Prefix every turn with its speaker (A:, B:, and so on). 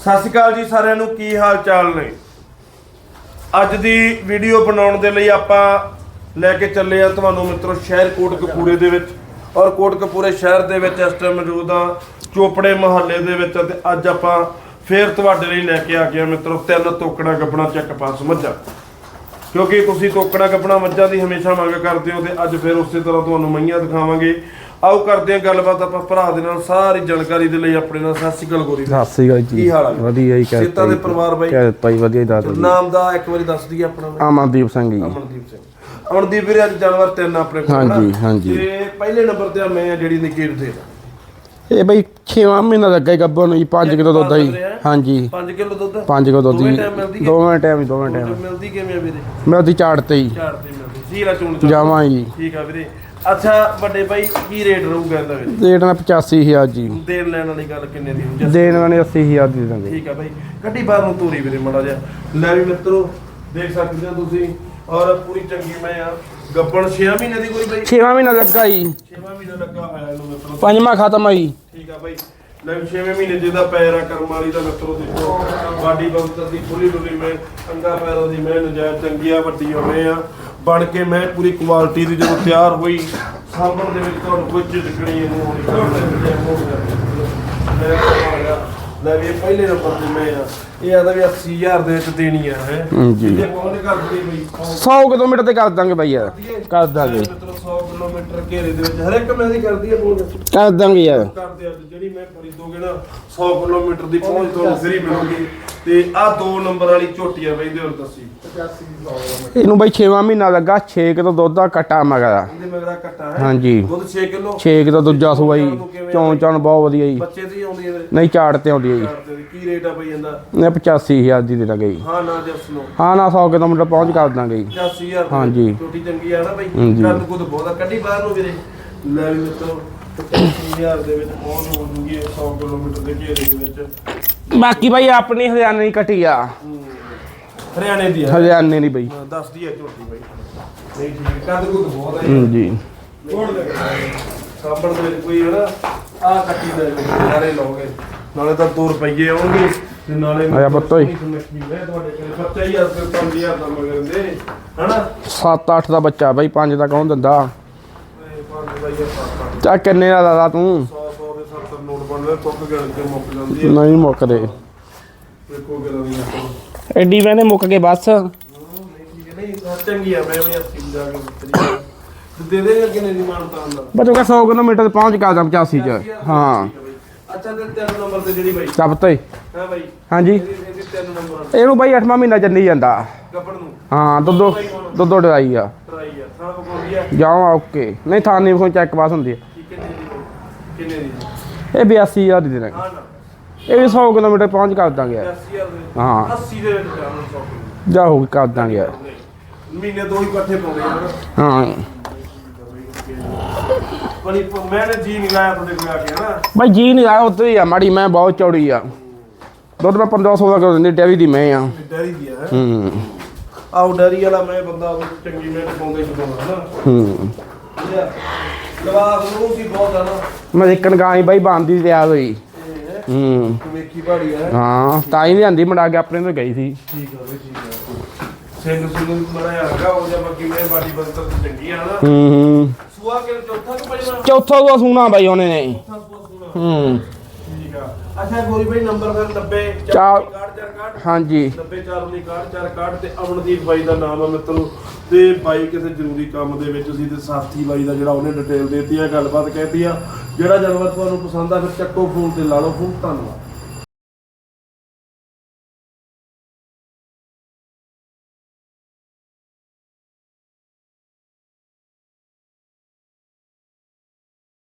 A: ਸਤਿ ਸ਼੍ਰੀ ਅਕਾਲ ਜੀ ਸਾਰਿਆਂ ਨੂੰ, ਕੀ ਹਾਲ ਚਾਲ ਨੇ? ਅੱਜ ਦੀ ਵੀਡੀਓ ਬਣਾਉਣ ਦੇ ਲਈ ਆਪਾਂ ਲੈ ਕੇ ਚੱਲੇ ਆ ਤੁਹਾਨੂੰ ਮਿੱਤਰੋ ਸ਼ਹਿਰ ਕੋਟਕਪੂਰੇ ਦੇ ਵਿੱਚ ਔਰ ਕੋਟਕਪੂਰੇ ਸ਼ਹਿਰ ਦੇ ਵਿੱਚ ਇਸ ਟਾਈਮ ਮੌਜੂਦ ਆ ਚੋਪੜੇ ਮਹੱਲੇ ਦੇ ਵਿੱਚ ਤੇ ਅੱਜ ਆਪਾਂ ਫੇਰ ਤੁਹਾਡੇ ਲਈ ਲੈ ਕੇ ਆ ਗਏ ਆ ਮਿੱਤਰੋ ਤਿੰਨ ਤੋਕੜਾ ਗੱਬਣਾ ਚੱਕ ਪਾਸ ਮੱਝਾਂ। ਕਿਉਂਕਿ ਤੁਸੀਂ ਤੋਕੜਾ ਗੱਬਣਾ ਮੱਝਾਂ ਦੀ ਹਮੇਸ਼ਾ ਮੰਗ ਕਰਦੇ ਹੋ ਤੇ ਅੱਜ ਫਿਰ ਉਸੇ ਤਰ੍ਹਾਂ ਤੁਹਾਨੂੰ ਮਈਆਂ ਦਿਖਾਵਾਂਗੇ। ਆਓ ਕਰਦੇ ਹਾਂ ਗੱਲਬਾਤ ਆਪਾਂ ਭਰਾ ਦੇ ਨਾਲ ਸਾਰੀ ਜਾਣਕਾਰੀ ਦੇ ਲਈ ਆਪਣੇ ਨਾਲ। ਸਤਿ ਸ਼੍ਰੀ ਅਕਾਲ ਗੋਰੀ
B: ਸਤਿ ਸ੍ਰੀ ਅਕਾਲ ਜੀ।
A: ਕੀ ਹਾਲ ਆ?
B: ਵਧੀਆ ਜੀ ਕਹਿ
A: ਸਿਹਤਾਂ ਦੇ ਪਰਿਵਾਰ ਬਾਈ?
B: ਕਹਿ ਦਿੱਤਾ ਜੀ ਵਧੀਆ ਦੱਸ ਦਿਓ ਜੀ।
A: ਨਾਮ ਦਾ ਇੱਕ ਵਾਰੀ ਦੱਸ ਦਈਏ ਆਪਣਾ ਨਾਮ।
B: ਅਮਨਦੀਪ ਸਿੰਘ ਜੀ।
A: ਅਮਨਦੀਪ ਸਿੰਘ। ਅਮਨਦੀਪ ਵੀਰੇ ਅੱਜ ਜਾਨਵਰ ਤਿੰਨ ਆਪਣੇ ਕੋਲ
B: ਹਾਂਜੀ? ਹਾਂਜੀ।
A: ਤੇ ਪਹਿਲੇ ਨੰਬਰ ਤੇ ਆ ਮੈਂ ਆ ਜਿਹੜੀ ਨਿਕੇਰ ਦੇ
B: ਇਹ ਬਈ 6ਵਾਂ ਮਹੀਨਾ ਲੱਗਾ ਜੀ ਗੱਬਰ ਨੂੰ ਜੀ 5 ਕਿਲੋ ਦੁੱਧ ਆ ਜੀ। ਹਾਂਜੀ।
A: 5 ਕਿਲੋ ਦੁੱਧ
B: 5 ਕਿਲੋ ਦੁੱਧ
A: ਦੋਵੇਂ
B: ਜੀ
A: time ਮਿਲਦੀ ਹੈ?
B: ਦੋਵੇਂ ਟਾਈਮ ਦੋਵੇਂ ਟਾਈਮ
A: ਮਿਲਦੀ ਕਿਵੇਂ ਆ ਵੀਰੇ?
B: ਮੈਂ ਉਹਦੀ ਚਾੜ ਤੇ ਜੀ
A: ਚਾਰ ਤੇ ਮਿਲਦੀ। ਸੀਲਾ ਚੁਣ।
B: ਜਾਵਾਂ ਜੀ।
A: ਠੀਕ ਆ ਵੀਰੇ। ਅੱਛਾ ਵੱਡੇ ਬਾਈ ਕੀ ਰੇਟ ਰਹੂਗਾ ਇਹਦਾ ਵੀਰੇ
B: ਰੇਟ ਨਾਲ 85000 ਜੀ।
A: ਦੇਣ ਲੈਣ ਵਾਲੀ ਗੱਲ ਕਿੰਨੇ ਦੀ ਹੁੰਦੀ
B: ਦੇਣ ਵਾਲੇ 80000 ਦੇ ਦਾਂਗੇ।
A: ਠੀਕ ਆ ਬਾਈ। ਗੱਡੀ ਬਾਹਰ ਨੂੰ ਤੋਰੀ ਵੀਰੇ ਮੜਾ ਜਾ ਲੈ ਵੀ ਮਿੱਤਰੋ ਦੇਖ ਸਕਦੇ ਹੋ ਤੁਸੀਂ। ਔਰ ਪੂਰੀ ਚੰਗੀ ਮੈਂ ਆ। ਗੱਬਣ 6 ਮਹੀਨੇ ਦੀ ਕੋਈ ਬਾਈ?
B: 6ਵਾਂ ਮਹੀਨਾ ਲੱਗਾ ਜੀ।
A: 6ਵਾਂ ਮਹੀਨਾ ਲੱਗਾ ਹੋਇਆ ਇਹਨੂੰ ਮਿੱਤਰੋ।
B: ਪੰਜਵਾਂ ਖਤਮ ਆ ਜੀ।
A: ਠੀਕ ਆ ਬਾਈ। ਲੈ 6ਵੇਂ ਮਹੀਨੇ ਜਿਹਦਾ ਪੈਰ ਆ ਕਰਮ ਵਾਲੀ ਦਾ ਮਿੱਤਰੋ ਦੇਖੋ ਬਾਡੀ ਬੰਤਰ ਦੀ ਪੂਰੀ ਡੁੱਲੀ ਮੈਂ ਅੰਗਾ ਪੈਰਾਂ ਦੀ ਮੈਂ ਨਜਾਇਜ਼ ਚੰਗੀ ਆ ਵੱਡੀ ਹੋਵੇ ਆ। ਬਣ ਕੇ ਮੈਂ ਪੂਰੀ ਕੁਆਲਿਟੀ ਦੀ ਜਦੋਂ ਤਿਆਰ ਹੋਈ ਸਾਂਭਣ ਦੇ ਵਿੱਚ ਤੁਹਾਨੂੰ ਕੋਈ ਝਿਜਕਣੀ ਇਹਨੂੰ ਹੋਣੀ ਲੈ ਵੀ ਇਹ ਪਹਿਲੇ ਨੰਬਰ ਤੇ ਮੈਂ ਆ। ਇਹ ਆਦਾ ਵੀ 80000 ਦੇ ਵਿੱਚ ਦੇਣੀ ਆ ਹੈ।
B: ਹਾਂਜੀ।
A: ਜੇ ਕੋਲ ਕਰ ਦਈ ਬਈ
B: 100 ਕਿਲੋਮੀਟਰ ਤੇ ਕਰ ਦਾਂਗੇ ਬਾਈ ਯਾਰ ਕਰ ਦਾਂਗੇ।
A: ਮਿੱਤਰੋ 100 ਕਿਲੋਮੀਟਰ ਘੇਰੇ ਦੇ ਵਿੱਚ ਹਰ ਇੱਕ ਮੈਂ ਦੀ ਕਰਦੀ ਆ ਫੋਨ।
B: ਕਰ ਦਾਂਗੇ ਯਾਰ।
A: ਕਰਦੇ ਅੱਜ ਜਿਹੜੀ ਮੈਂ ਖਰੀਦੋਗੇ ਨਾ 100 ਕਿਲੋਮੀਟਰ ਦੀ ਪਹੁੰਚ ਤੁਹਾਨੂੰ ਫ੍ਰੀ ਮਿਲੂਗੀ। ਤੇ ਆ ਦੋ ਨੰਬਰ ਵਾਲੀ ਝੋਟੀ ਆ ਹੁਣ ਦੱਸੀ।
B: ਇਹਨੂੰ ਬਾਈ 6ਵਾਂ ਮਹੀਨਾ ਲੱਗਾ 6 ਕਿਲੋ ਦੁੱਧ ਦਾ ਕਟਾ ਮਗਰਾ।
A: ਇਹਦੇ ਮਗਰਾ ਕੱਟਾ ਹੈ।
B: ਹਾਂਜੀ।
A: ਦੁੱਧ 6 ਕਿਲੋ।
B: 6 ਕਿਲੋ ਦੂਜਾ ਸੂਆ ਜੀ। ਚੌਂ ਚੌਂ ਬਹੁਤ ਵਧੀਆ ਜੀ।
A: ਬੱਚੇ ਦੀ ਆਉਂਦੀ ਹੈ
B: ਨਹੀਂ ਚਾੜ ਤੇ ਆਉਂਦੀ ਹੈ ਜੀ।
A: ਕੀ ਰੇਟ ਆ ਬਈ ਇਹਦਾ?
B: ਇਹ 85000 ਦੀ ਦੇ ਦਾਂਗੇ ਜੀ।
A: ਹਾਂ ਨਾ ਜਸ ਨੂੰ।
B: ਹਾਂ ਨਾ 100 ਕਿਲੋਮੀਟਰ ਪਹੁੰਚ ਕਰ ਦਾਂਗੇ ਜੀ।
A: 85000
B: ਹਾਂਜੀ।
A: ਝੋਟੀ ਚੰਗੀ ਆ ਨਾ ਬਈ।
B: ਹਾਂਜੀ।
A: ਕੱਦ ਬਹੁਤ ਆ। ਕੱਢੀ ਬਾਹਰ ਨੂੰ ਵੀਰੇ। ਲੈ ਵੀ ਮਿੱਤਰੋ 85000 ਦੇ ਵਿੱਚ ਪਹੁੰਚ ਹੋ ਜੂਗੀ 100 ਕਿਲੋਮੀਟਰ ਦੇ ਘੇਰੇ ਦੇ ਵਿੱਚ।
B: ਬਾਕੀ ਬਾਈ ਆਪਣੀ ਹਰਿਆਣੇ ਦੀ ਕਟੀ ਆ।
A: ਹਰਿਆਣੇ ਦੀ ਆ।
B: ਹਰਿਆਣੇ ਦੀ ਬਾਈ।
A: ਹਾਂ, ਦੱਸਦੀ ਆ ਝੋਟੀ ਬਈ। ਨਹੀਂ ਠੀਕ ਕੱਦ ਕੁਦ ਬਹੁਤ ਆ
B: ਹੂੰ ਜੀ।
A: ਕੋੜ ਲੱਗ ਸਾਂਭਣ ਦੇ ਵਿੱਚ ਕੋਈ ਹਨਾ ਆ ਕੱਟੀ ਦਾ ਸਾਰੇ ਲੋਗੇ ਨਾਲੇ ਤਾਂ 2 ਰੁਪਏ ਆਉਣਗੇ ਤੇ ਨਾਲੇ
B: ਆਇਆ।
A: ਮੱਛੀ ਹੈ ਤੁਹਾਡੇ ਕੋਲ ਬੱਚਾ ਹੀ ਅਸਰ 5000 ਦਾ ਮਗਰ ਦੇ ਹਨਾ?
B: 7-8 ਦਾ ਬੱਚਾ ਬਾਈ 5 ਦਾ ਕੌਣ ਦਿੰਦਾ
A: ਇਹ ਪੰਜ ਦਾ ਹੀ ਆ, ਸੱਤ ਅੱਠ।
B: ਚਾ ਕਿੰਨੇ ਦਾ ਦਾਦਾ ਤੂੰ?
A: 100 100 ਦੇ 70 ਨੋਟ ਬਣਦੇ ਟੁੱਕ ਗਏ ਤੇ ਮੁੱਕ ਜਾਂਦੀ ਹੈ।
B: ਨਹੀਂ ਮੁੱਕਦੇ ਐਡੀ ਵੈਨੇ ਮੁੱਕ ਗਏ ਬਸ।
A: ਨਹੀਂ ਠੀਕ ਹੈ ਨਹੀਂ ਸੱਚ ਚੰਗੀ ਆ ਮੈਂ ਵੀ ਅੱਸੀ ਜਾ ਕੇ ਬੱਕਰੀ ਦੇ ਦੇ ਕਿੰਨੇ ਦੀ ਮਾਨਤਾ ਹੁੰਦਾ
B: ਬੱਚੋ ਕਾ 100 ਕਿਲੋਮੀਟਰ ਤੇ ਪਹੁੰਚ ਦਾਂ 85 ਚ। ਹਾਂ
A: ਅੱਛਾ ਤੇ ਤਿੰਨ ਨੰਬਰ ਤੇ ਜਿਹੜੀ ਬਾਈ।
B: ਸਭ ਤੇ।
A: ਹਾਂ ਬਾਈ।
B: ਹਾਂਜੀ।
A: ਇਹਦੀ ਇਹਦੀ ਤਿੰਨ ਨੰਬਰ।
B: ਇਹਨੂੰ ਬਾਈ 8ਵਾਂ ਮਹੀਨਾ ਚੱਲੀ ਜਾਂਦਾ।
A: ਗੱਪੜ ਨੂੰ।
B: ਹਾਂ ਦੁੱਧੋ ਦੁੱਧੋ ਡਰਾਈ ਆ।
A: ਟਰਾਈ ਆ ਥਾਂ ਪਕਾਉਂਦੀ ਆ
B: ਜਾਵਾਂ ਓਕੇ। ਨਹੀਂ ਥਾਂ ਨਹੀਂ ਕੋਈ ਚੈੱਕ ਪਾਸ ਹੁੰਦੀ ਆ।
A: ਕੀ? ਕਿੰਨੇ ਦੀ?
B: ਇਹ 82000 ਦੀ ਦੇਣਾ
A: ਹਾਂ ਨਾ।
B: ਇਹ ਵੀ 100 ਕਿਲੋਮੀਟਰ ਪਹੁੰਚ ਕਰ ਦਾਂਗੇ। ਯਾਰ
A: 80000 ਦੇ।
B: ਹਾਂ।
A: 80 ਦੇ ਵਿੱਚ ਜਾਣ
B: ਜਾ ਹੋ ਕਰ ਦਾਂਗੇ। ਯਾਰ
A: ਮਹੀਨੇ ਦੋ ਹੀ ਇਕੱਠੇ ਪਾਉਂਦੇ ਨਾ
B: ਹਾਂ।
A: ਬੜੀ ਮੈਂ ਜੀ ਨਹੀਂ ਲਾਇਆ ਤੁਹਾਡੇ ਕੋਲ ਆ ਕੇ ਹਨਾ?
B: ਬਾਈ ਜੀ ਨਹੀਂ ਆਇਆ ਉੱਤੇ ਹੀ ਆ ਮਾੜੀ ਮੈਂ ਬਹੁਤ ਚੌੜੀ ਆ। ਦੁੱਧ ਮੈਂ 15 16 ਕਿਲੋ ਦਿੰਦੀ ਡੈਰੀ ਦੀ ਮੈਂ ਆ।
A: ਡੈਰੀ ਦੀ ਆ ਹੈਂ। ਆਉ ਡੈਰੀ ਵਾਲਾ ਮੈਂ ਬੰਦਾ ਚੰਗੀ ਮੈਂ ਪਾਉਂਦਾ ਹੀ ਪਾਉਂਦਾ ਹਨਾ?
B: ਹੂੰ।
A: ਬਹੁਤ ਆ ਨਾ
B: ਮੈਂ ਦੇਖਣ ਗਾਂ ਬਾਈ ਬੰਦੀ ਤਿਆਰ ਹੋਈ। ਹੂੰ।
A: ਵੇਖੀ ਬਾੜੀ ਆ।
B: ਹਾਂ ਤਾਂ ਹੀ ਲਿਆਂਦੀ ਮੜਾ ਕੇ ਆਪਣੇ ਤੋਂ ਗਈ ਸੀ।
A: ਠੀਕ ਆ ਬਈ ਠੀਕ ਆ। ਸਿੰਘ ਸਿੰਘ ਮੜਾ ਹੈਗਾ ਉਹ ਜਾਂ ਬਾਕੀ ਬਾਡੀ ਬੰਤਰ ਦੀ ਚੰਗੀ ਆ ਨਾ।
B: ਹੂੰ ਹੂੰ।
A: ਸੁਆ ਕੇ ਚੌਥਾ ਕਿ ਪੰਜਵਾਂ?
B: ਚੌਥਾ ਉਹ ਸੁਣਾ ਬਾਈ ਉਹਨੇ ਨੇ।
A: ਚੌਥਾ ਸੁਆ ਸੁਣਾ।
B: ਹੂੰ।
A: ਠੀਕ ਆ। ਅੱਛਾ ਗੋਰੀ ਭਾਈ ਨੰਬਰ ਫਿਰ 90
B: ਚਾਰ।
A: 40 ਕਾਰਡ
B: ਹਾਂਜੀ।
A: 90 4 ਕਾਰਡ 4 ਕਾਰਡ ਤੇ ਅਮਨਦੀਪ ਬਾਈ ਦਾ ਨਾਮ ਆ ਮਿੱਤਰੋ। ਤੇ ਬਾਈ ਕਿਸੇ ਜ਼ਰੂਰੀ ਕੰਮ ਦੇ ਵਿੱਚ ਸੀ ਤੇ ਸਾਥੀ ਬਾਈ ਦਾ ਜਿਹੜਾ ਉਹਨੇ ਡਿਟੇਲ ਦੇਤੀ ਆ ਗੱਲਬਾਤ ਕਹਿਤੀ ਆ। ਜਿਹੜਾ ਜਾਨਵਰ ਤੁਹਾਨੂੰ ਪਸੰਦ ਆ ਫਿਰ ਚੱਕੋ ਫੋਨ ਤੇ ਲਾ ਲਓ ਫੋਨ ਧੰਨਵਾਦ।